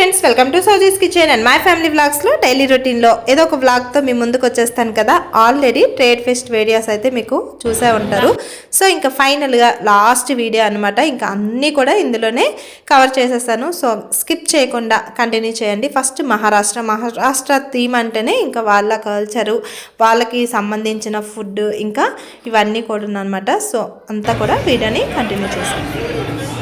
Friends welcome to Sowji's kitchen and my family వ్లాగ్స్లో daily రొటీన్లో ఏదో ఒక వ్లాగ్తో మీ ముందుకు వచ్చేస్తాను కదా. ఆల్రెడీ ట్రేడ్ ఫెస్ట్ వీడియోస్ అయితే మీకు చూసే ఉంటారు. సో ఇంకా ఫైనల్గా లాస్ట్ వీడియో అనమాట ఇంకా అన్నీ కూడా ఇందులోనే కవర్ చేసేస్తాను. సో స్కిప్ చేయకుండా కంటిన్యూ చేయండి. ఫస్ట్ మహారాష్ట్ర మహారాష్ట్ర థీమ్ అంటేనే ఇంకా వాళ్ళ కల్చరు వాళ్ళకి సంబంధించిన ఫుడ్ ఇంకా ఇవన్నీ కూడా అనమాట సో అంతా కూడా వీడియోని కంటిన్యూ చేస్తాను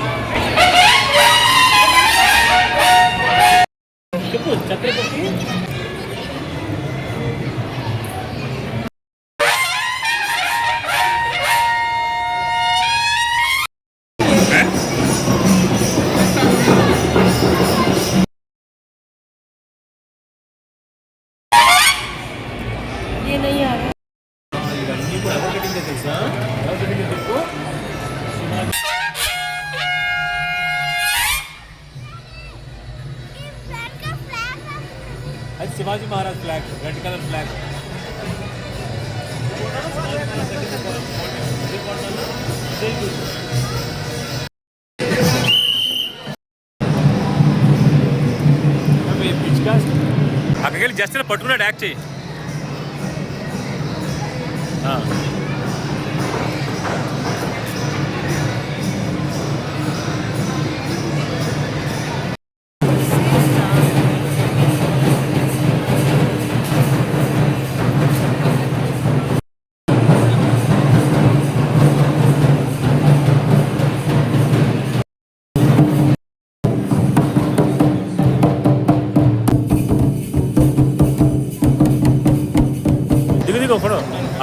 Shivaji Maharaj flag red colour flag అక్కడికి వెళ్ళి జస్ట్ పట్టుకున్నాడు యాక్ట్ చేయి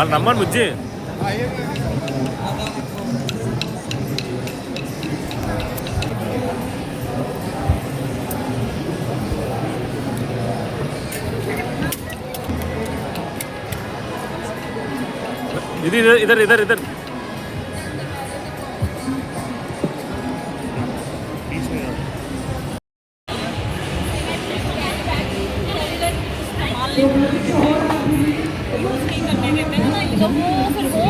వాళ్ళు రమ్మని బుజ్జి ఇది तो वो फिर वो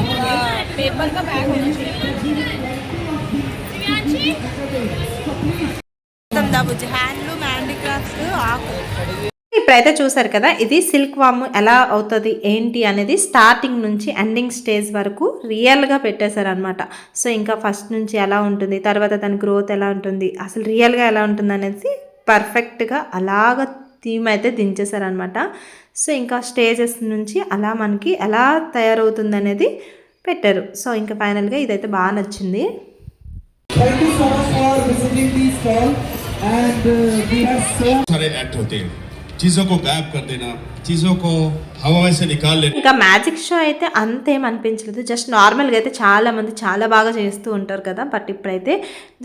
पेपर का बैग होना चाहिए ఇప్పుడైతే చూసారు కదా ఇది సిల్క్ వామ్ ఎలా అవుతుంది ఏంటి అనేది స్టార్టింగ్ నుంచి ఎండింగ్ స్టేజ్ వరకు రియల్గా పెట్టేశారనమాట సో ఇంకా ఫస్ట్ నుంచి ఎలా ఉంటుంది తర్వాత దాని గ్రోత్ ఎలా ఉంటుంది అసలు రియల్గా ఎలా ఉంటుంది అనేది పర్ఫెక్ట్గా అలాగ థీమ్ అయితే దించేశారనమాట సో ఇంకా స్టేజెస్ నుంచి అలా మనకి ఎలా తయారవుతుంది అనేది పెట్టారు సో ఇంకా ఫైనల్గా ఇదైతే బాగా నచ్చింది Thank you so much for visiting the stall and uh, we have so सारे एक्ट होते हैं चीजों को गायब कर देना चीजों को ఇంకా మ్యాజిక్ షో అయితే అంతేం అనిపించలేదు. జస్ట్ నార్మల్గా అయితే చాలా మంది చాలా బాగా చేస్తూ ఉంటారు కదా బట్ ఇప్పుడైతే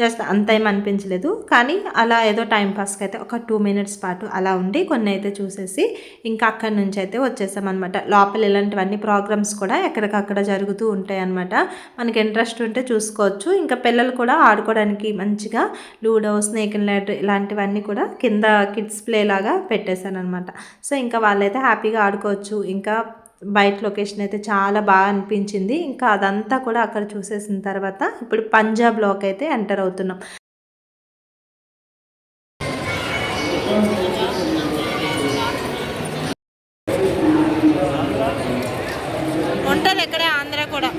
జస్ట్ అంతేం అనిపించలేదు. కానీ అలా ఏదో టైంపాస్కి అయితే ఒక టూ మినిట్స్ పాటు అలా ఉండి కొన్ని అయితే చూసేసి ఇంకా అక్కడి నుంచి అయితే వచ్చేసామన్నమాట. లోపల ఇలాంటివన్నీ ప్రోగ్రామ్స్ కూడా ఎక్కడికక్కడ జరుగుతూ ఉంటాయి అనమాట మనకి ఇంట్రెస్ట్ ఉంటే చూసుకోవచ్చు. ఇంకా పిల్లలు కూడా ఆడుకోవడానికి మంచిగా లూడో స్నేక్ అండ్ ల్యాడర్ ఇలాంటివన్నీ కూడా కింద కిడ్స్ ప్లే లాగా పెట్టేశాను అనమాట సో ఇంకా వాళ్ళైతే హ్యాపీగా ఆడుకోవచ్చు. ఇంకా బయట లొకేషన్ అయితే చాలా బాగా అనిపించింది. ఇంకా అదంతా కూడా అక్కడ చూసేసిన తర్వాత ఇప్పుడు పంజాబ్లోకి అయితే ఎంటర్ అవుతున్నాం. వంటలు ఎక్కడే? ఆంధ్ర కూడా.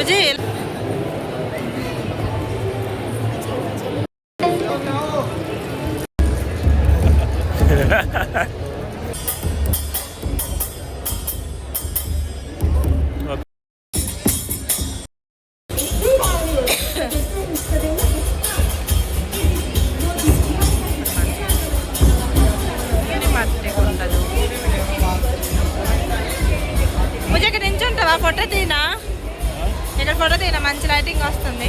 విజయ్ ఎక్సైటింగ్ వస్తుంది.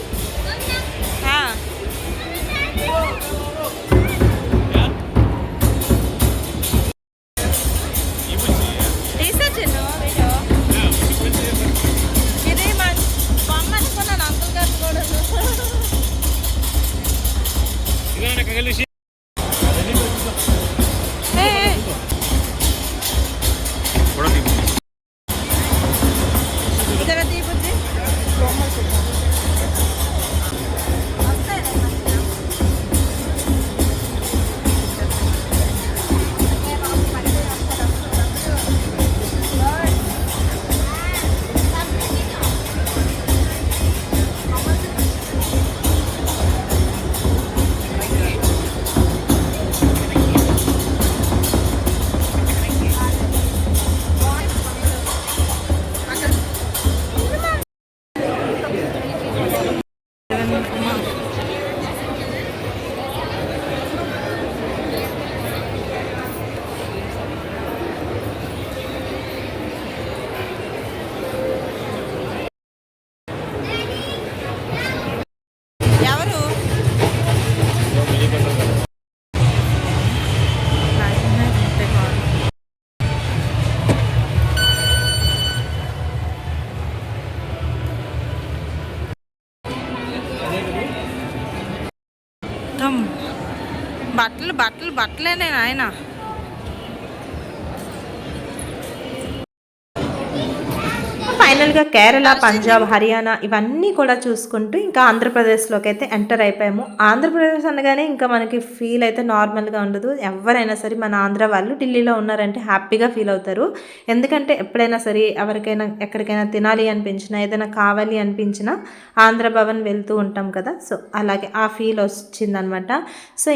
బట్టలు బట్టలు బట్టలేనే ఆయన ఫైనల్గా కేరళ పంజాబ్ హర్యానా ఇవన్నీ కూడా చూసుకుంటూ ఇంకా ఆంధ్రప్రదేశ్లోకి అయితే ఎంటర్ అయిపోయాము. ఆంధ్రప్రదేశ్ అనగానే ఇంకా మనకి ఫీల్ అయితే నార్మల్గా ఉండదు. ఎవరైనా సరే మన ఆంధ్ర వాళ్ళు ఢిల్లీలో ఉన్నారంటే హ్యాపీగా ఫీల్ అవుతారు. ఎందుకంటే ఎప్పుడైనా సరే ఎవరికైనా ఎక్కడికైనా తినాలి అనిపించినా ఏదైనా కావాలి అనిపించినా ఆంధ్ర భవన్ వెళ్తూ ఉంటాం కదా. సో అలాగే ఆ ఫీల్ వచ్చిందనమాట. సో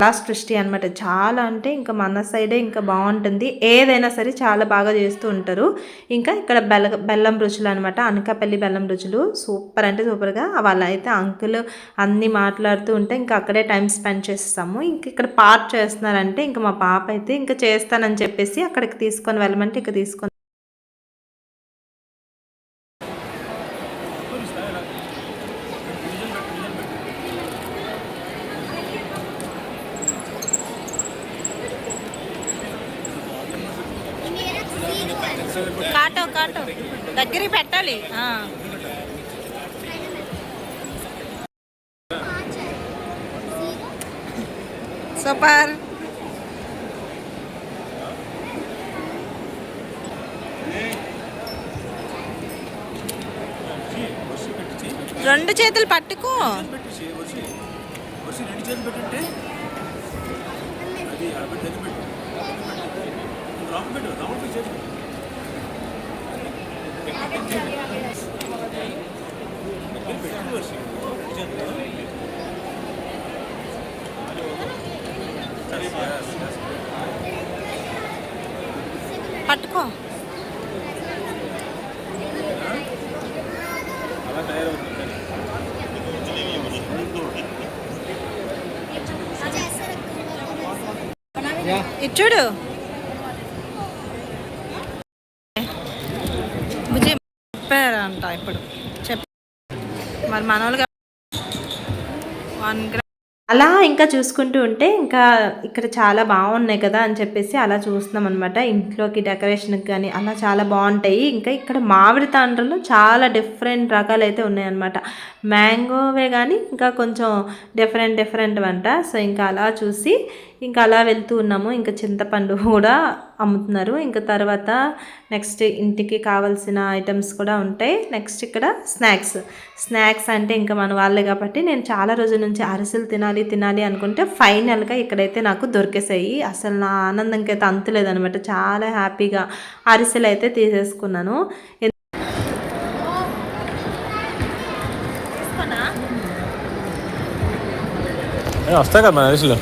కళా సృష్టి అనమాట చాలా అంటే ఇంకా మన సైడే ఇంకా బాగుంటుంది. ఏదైనా సరే చాలా బాగా చేస్తూ ఉంటారు. ఇంకా ఇక్కడ బెల్ల బెల్లం రుచులు అనమాట అనకాపల్లి బెల్లం రుచులు సూపర్ అంటే సూపర్గా వాళ్ళ అయితే అంకుల్ అన్నీ మాట్లాడుతూ ఉంటే ఇంకా అక్కడే టైం స్పెండ్ చేస్తాము. ఇంక ఇక్కడ పార్ట్ చేస్తున్నారంటే ఇంకా మా పాప అయితే ఇంకా చేస్తానని చెప్పేసి అక్కడికి తీసుకొని వెళ్ళమంటే ఇక తీసుకొని కాటో దగ్గరికి పెట్టాలి. సూపర్. రెండు చేతులు పట్టుకో. పట్టుకో ఇది చూడు. బుజ్జి మరి మనోళ్ళు వన్ గ్రామ్ అలా ఇంకా చూసుకుంటూ ఉంటే ఇంకా ఇక్కడ చాలా బాగున్నాయి కదా అని చెప్పేసి అలా చూస్తున్నాం అనమాట ఇంట్లోకి డెకరేషన్కి కానీ అలా చాలా బాగుంటాయి. ఇంకా ఇక్కడ మామిడి తాండ్రలు చాలా డిఫరెంట్ రకాలు అయితే ఉన్నాయన్నమాట. మ్యాంగోవే కానీ ఇంకా కొంచెం డిఫరెంట్ డిఫరెంట్ అంట సో ఇంకా అలా చూసి ఇంకా అలా వెళ్తూ ఉన్నాము. ఇంకా చింతపండు కూడా అమ్ముతున్నారు. ఇంకా తర్వాత నెక్స్ట్ ఇంటికి కావాల్సిన ఐటమ్స్ కూడా ఉంటాయి. నెక్స్ట్ ఇక్కడ స్నాక్స్. స్నాక్స్ అంటే ఇంకా మన వాళ్ళే కాబట్టి నేను చాలా రోజుల నుంచి అరిసెలు తినాలి తినాలి అనుకుంటే ఫైనల్గా ఇక్కడైతే నాకు దొరికేసాయి. అసలు నా ఆనందంకి అయితే అంతులేదనమాట చాలా హ్యాపీగా అరిసెలు అయితే తీసేసుకున్నాను. వస్తాయి కదా మన అరిసెలు?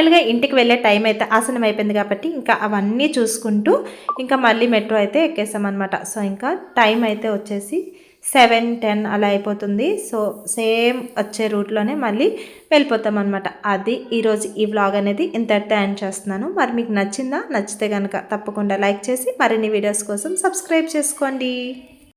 ఫైనల్గా ఇంటికి వెళ్ళే టైం అయితే ఆసనం అయిపోయింది కాబట్టి ఇంకా అవన్నీ చూసుకుంటూ ఇంకా మళ్ళీ మెట్రో అయితే ఎక్కేసామన్నమాట. సో ఇంకా టైం అయితే వచ్చేసి సెవెన్ టెన్ అలా అయిపోతుంది. సో సేమ్ వచ్చే రూట్లోనే మళ్ళీ వెళ్ళిపోతాం అనమాట అది ఈరోజు ఈ వ్లాగ్ అనేది ఇంతటితో ఎండ్ చేస్తున్నాను. మరి మీకు నచ్చిందా? నచ్చితే కనుక తప్పకుండా లైక్ చేసి మరిన్ని వీడియోస్ కోసం సబ్స్క్రైబ్ చేసుకోండి.